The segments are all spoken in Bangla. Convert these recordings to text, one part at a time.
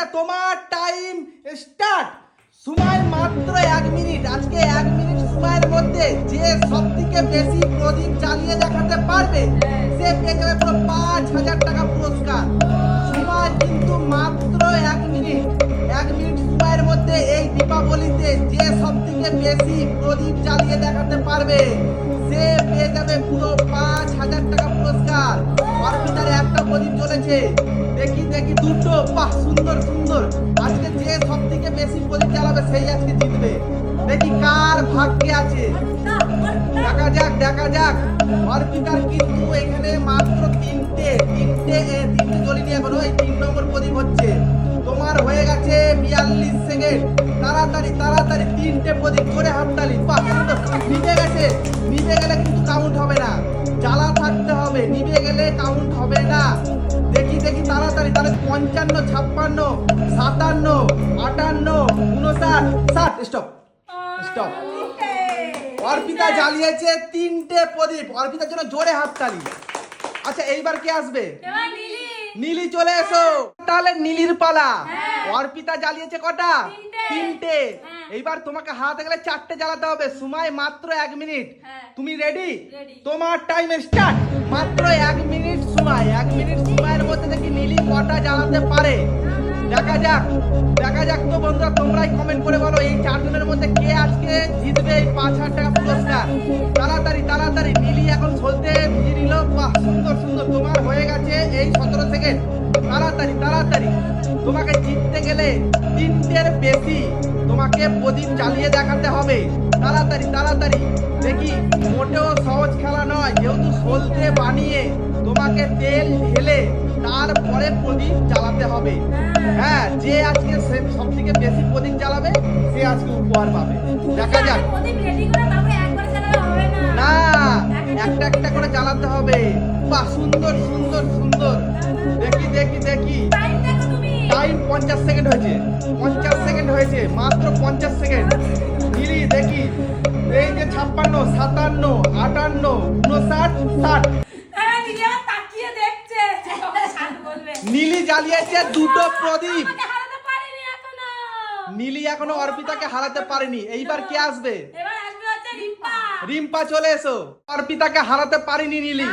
অর্পিতা তোমার টাইম স্টার্ট সময় মাত্র এক মিনিট আজকে এক মিনিট সময়ের মধ্যে যে সব থেকে বেশি প্রদীপ জ্বালিয়ে দেখাতে পারবে, সে পেয়ে যাবে পুরো পাঁচ হাজার টাকা পুরস্কার। সময় কিন্তু মাত্র এক মিনিট এক মিনিট সময়ের মধ্যে এই দীপাবলিতে যে সব থেকে বেশি প্রদীপ জ্বালিয়ে দেখাতে পারবে, সে পেয়ে যাবে পুরো পাঁচ হাজার টাকা পুরস্কার। অর্পিতার একটা প্রদীপ চলেছে দেখি দেখি, দুটো। বাহ, সুন্দর সুন্দর। আজকে যে সব থেকে বেশি প্রদীপ চালাবে, সেই আজকে জিতবে। দেখি কার ভাগ্যে আছে। দেখা যাক দেখা যাক। অর্পিতার কিন্তু এখানে মাত্র তিনটে তিনটে তিনটে জ্বলিনি এখনও এই তিন নম্বর প্রদীপ হচ্ছে। তোমার হয়ে গেছে বিয়াল্লিশ সেকেন্ড। তাড়াতাড়ি তাড়াতাড়ি তিনটে প্রদীপ করে হাততালি। বাহ নিভে গেছে। নিভে গেলে কিন্তু কাউন্ট পঞ্চান্ন ছাপ্পান্ন সাতান্ন আটান্ন উনষাট ষাট। স্টপ স্টপ অর্পিতা জ্বালিয়েছে তিনটে প্রদীপ। অর্পিতার জন্য জোরে হাততালি আচ্ছা এইবার কে আসবে? নীলি। চলে এসো। তাহলে নীলির পালা। অর্পিতা জ্বালিয়েছে কটা? তিনটে। হ্যাঁ। এইবার তোমাকে হাতে গেলে চারটে জ্বালাতে হবে। সময় মাত্র এক মিনিট। হ্যাঁ। তুমি রেডি তোমার টাইম স্টার্ট মাত্র এক মিনিট সময়। এক মিনিট। মধ্যে কটা জ্বালাতে পারে। দেখা যাক দেখা যাক তো বন্ধুরা, তোমরাই কমেন্ট করে বলো এই চারজনের মধ্যে কে আজকে জিতবে এই পাঁচ হাজার টাকা পুরস্কার। তাড়াতাড়ি তাড়াতাড়ি নীলি এখন সলতে ভিজে নিল, বাহ, সুন্দর সুন্দর, তোমার হয়ে গেছে এই সতেরো সেকেন্ড তাড়াতাড়ি তাড়াতাড়ি, তোমাকে জিততে গেলে তিনটের বেশি তোমাকে প্রদীপ জ্বালিয়ে দেখাতে হবে। তাড়াতাড়ি তাড়াতাড়ি, দেখি, মোটেও সহজ খেলা নয়, যেহেতু সলতে বানিয়ে তোমাকে তেল ঢেলে তারপরে প্রদীপ জ্বালাতে হবে। হ্যাঁ যে আজকে সব থেকে বেশি প্রদীপ জ্বালাবে সে আজকে উপহার পাবে। দেখা যাক। না? একটা একটা করে জ্বালাতে হবে। বাহ সুন্দর সুন্দর সুন্দর। দেখি দেখি দেখি। টাইম পঞ্চাশ সেকেন্ড হয়েছে। পঞ্চাশ সেকেন্ড হয়েছে মাত্র পঞ্চাশ সেকেন্ড নীলি দেখি। এই যে ছাপ্পান্ন সাতান্ন আটান্ন উনষাট ষাট। নীলি জ্বালিয়েছে দুটো প্রদীপ। নীলি এখনও অর্পিতাকে হারাতে পারেনি। এইবার কে আসবে? রিম্পা। চলে এসো। অর্পিতাকে হারাতে পারিনি নীলি।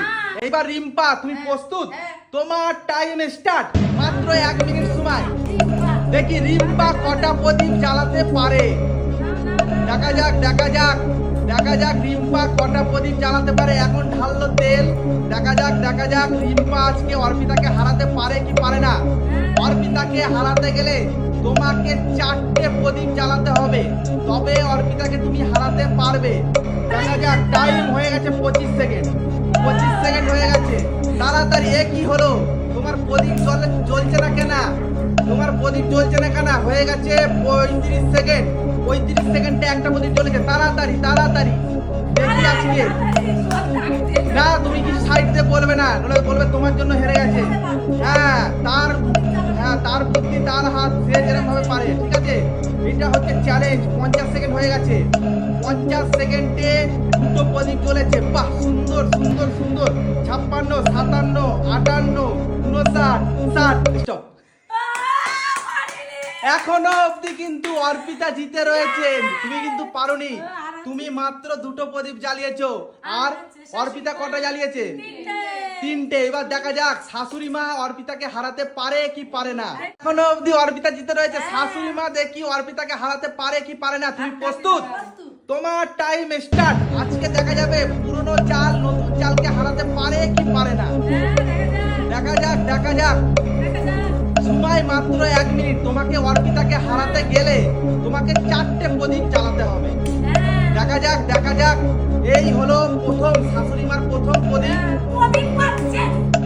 এইবার রিম্পা তুমি প্রস্তুত? তোমার টাইম স্টার্ট মাত্র এক মিনিট সময়। দেখি রিম্পা কটা প্রদীপ জ্বালাতে পারে। দেখা যাক দেখা যাক। দেখা যাক রিম্পা কটা প্রদীপ জ্বালাতে পারে। এখন ঢাললো তেল। দেখা যাক দেখা যাক রিম্পা আজকে অর্পিতাকে হারাতে পারে কি পারে না। অর্পিতাকে হারাতে গেলে তোমাকে চারটে প্রদীপ জ্বালাতে হবে। তবে অর্পিতাকে তুমি হারাতে পারবে। দেখা যাক টাইম হয়ে গেছে পঁচিশ সেকেন্ড পঁচিশ সেকেন্ড হয়ে গেছে। তাড়াতাড়ি, এ কি হলো? তোমার প্রদীপ জ্বলে, জ্বলছে না কেনা? তোমার প্রদীপ জ্বলছে না কেনা? হয়ে গেছে পঁয়ত্রিশ সেকেন্ড পঁয়ত্রিশ সেকেন্ডে একটা প্রদীপ জ্বলেছে তাড়াতাড়ি তাড়াতাড়ি। দেখি আজকে না, তুমি কিছু সাইড দিয়ে বলবে না নলে বলবে তোমার জন্য হেরে গেছে। হ্যাঁ তার হ্যাঁ তার বুদ্ধি, তার হাত সে যেরকম ভাবে পারে, ঠিক আছে? এটা হচ্ছে চ্যালেঞ্জ পঞ্চাশ সেকেন্ড হয়ে গেছে। পঞ্চাশ সেকেন্ডে দুটো প্রদীপ চলেছে। বাহ, সুন্দর সুন্দর সুন্দর। ছাপ্পান্ন, সাতান্ন, আটান্ন উনষাট ষাট স্টপ এখনও অবধি কিন্তু অর্পিতা জিতে রয়েছেন তুমি কিন্তু পারোনি। তুমি মাত্র দুটো প্রদীপ জ্বালিয়েছো। আর অর্পিতা কটা জ্বালিয়েছে? তিনটে। এবার দেখা যাক শাশুড়ি মা অর্পিতাকে হারাতে পারে কি পারে না। এখনও অবধি অর্পিতা জিতে রয়েছে। শাশুড়ি মা দেখি অর্পিতাকে হারাতে পারে কি পারে না। তুমি প্রস্তুত? তোমার টাইম স্টার্ট আজকে দেখা যাবে পুরনো চাল নতুন চালকে হারাতে পারে কি পারে না। দেখা যাক। দেখা যাক। সময় মাত্র এক মিনিট। তোমাকে অর্পিতাকে হারাতে গেলে তোমাকে চারটে প্রদীপ চালাতে হবে। দেখা যাক দেখা যাক। এই হলো প্রথম শাশুড়িমার প্রথম প্রদীপ।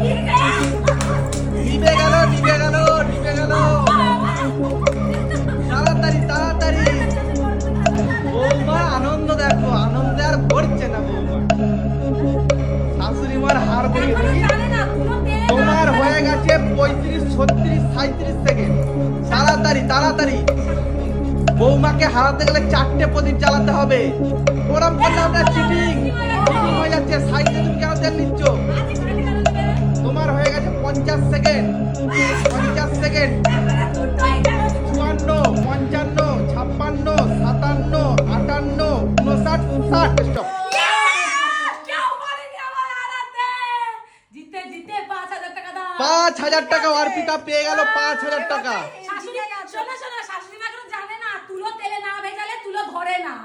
ছত্রিশ সাঁত্রিশ সেকেন্ড তাড়াতাড়ি তাড়াতাড়ি। বৌমাকে হারাতে গেলে চারটে প্রদীপ চালাতে হবে। ওরম করলে চিটিং চিটিং হয়ে যাচ্ছে। সাইডে তুমি কেন তেল নিচ্ছ? তোমার হয়ে গেছে পঞ্চাশ সেকেন্ড পঞ্চাশ সেকেন্ড চুয়ান্ন, পঞ্চান্ন, ছাপ্পান্ন, সাতান্ন, আটান্ন, ঊনষাট, ষাট। স্টপ পাঁচ হাজার টাকা অর্পিতা পেয়ে গেল পাঁচ হাজার টাকা। শোনো শোনো শাশুড়ি মা জানে না, তুলো তেলে না ভেজালে, তুলো না।